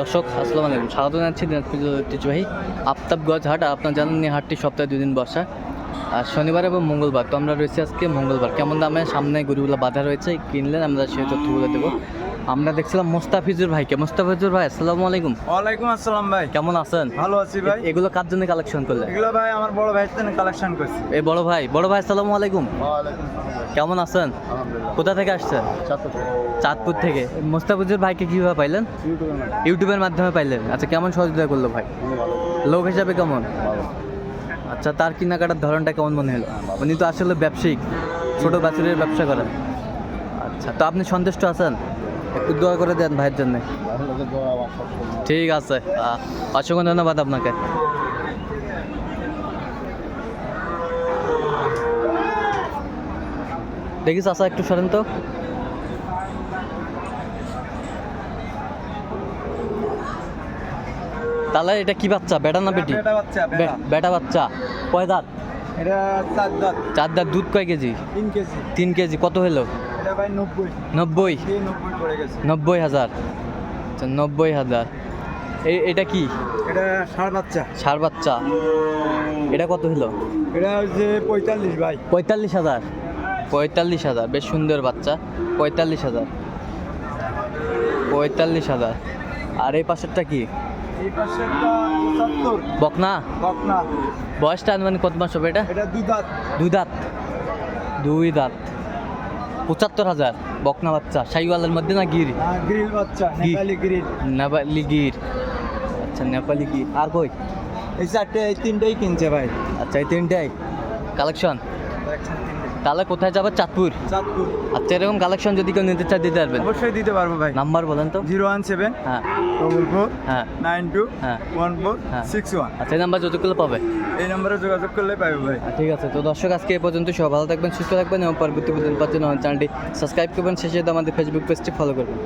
দর্শক, আসসালামু আলাইকুম। স্বাগত জানাচ্ছি দিনাজপুর ঐতিহ্যবাহী আফতাবগঞ্জ হাট। আপনার জানেন হাটটি সপ্তাহে দুদিন বসা। আর শনিবার এবং মঙ্গলবার। তো আমরা রয়েছি আজকে মঙ্গলবার। কেমন দামে সামনে গরুগুলো বাধা রয়েছে কিনলেন আমরা সেই তথ্যগুলো দেবো। আমরা দেখছিলাম মোস্তাফিজুর ভাইকে। মোস্তাফিজুর ভাই আসসালামু আলাইকুম। ওয়ালাইকুম আসসালাম ভাই। কেমন আছেন? ভালো আছি ভাই। এগুলো কার জন্য কালেকশন করলেন? এগুলো ভাই আমার বড় ভাইয়ের জন্য কালেকশন করছি। এই বড় ভাই বড় ভাই আসসালামু আলাইকুম। কেমন আছেন? কোথা থেকে আসছেন? চাঁদপুর থেকে। মোস্তাফিজুর ভাইকে কীভাবে পাইলেন? ইউটিউবের মাধ্যমে। পাইলেন। আচ্ছা কেমন সহযোগিতা করল ভাই? লোক হিসাবে কেমন? আচ্ছা তার কেনাকাটার ধরনটা কেমন মনে হলো? উনি তো আসলে ব্যবসায়িক, ছোট বাছুরের ব্যবসা করেন। আচ্ছা তো আপনি সন্তুষ্ট আছেন? একটু দোয়া করে দেন ভাইয়ের জন্য। ঠিক আছে অসংখ্য ধন্যবাদ আপনাকে। দেখিস আসা একটু সরেন তো। তাহলে এটা কি বাচ্চা? বেটা না বেটি? বেটা বাচ্চা কয় দাঁত? চার দাঁত। দুধ কয় কেজি? তিন কেজি। কত হলো নব্বই। নব্বই? হাজার। আচ্ছা নব্বই হাজার। এই এটা কি? এটা বাচ্চা। সার বাচ্চা। এটা কত হলো এটা হচ্ছে পঁয়তাল্লিশ ভাই। পঁয়তাল্লিশ হাজার। পঁয়তাল্লিশ হাজার বেশ সুন্দর বাচ্চা। পঁয়তাল্লিশ হাজার। পঁয়তাল্লিশ হাজার। আর এই পাশেরটা কি? বকনা? বকনা। বয়সটা মানে কত মাস হবে এটা? এটা দু দাঁত। দুই দাঁত। দুই দাঁত। পঁচাত্তর হাজার। বকনা বাচ্চা। সাইওয়ালের মধ্যে না গির? গ্রিল বাচ্চা নেপালি গ্রিল। নেপালি গির। আচ্ছা নেপালি গির। আর কই? এই চারটে এই তিনটেই কিনছে ভাই। আচ্ছা এই তিনটাই। কালেকশন? দেখছেন তিনটে। তাহলে কোথায় যাব? চাঁদপুর। চাঁদপুর। আচ্ছা এরকম কালেকশন যদি কেউ নিতে চায় দিতে পারবেন। অবশ্যই দিতে পারব ভাই। নাম্বার বলেন তো। জিরো ওয়ান সেভেন হ্যাঁ। ডবল ফোর হ্যাঁ। নাইন টু হ্যাঁ। ওয়ান ফোর হ্যাঁ। সিক্স ওয়ান আচ্ছা এই নাম্বার করলে পাবে? এই নাম্বারে যোগাযোগ করলে পাবে ভাই। ঠিক আছে। তো দর্শক আজকে এই পর্যন্ত সব ভালো থাকবেন সুস্থ থাকবেন এবং পরবর্তী পর্যন্ত চ্যানেলটি। সাবস্ক্রাইব করবেন শেষে আমাদের ফেসবুক পেজটি ফলো করবেন।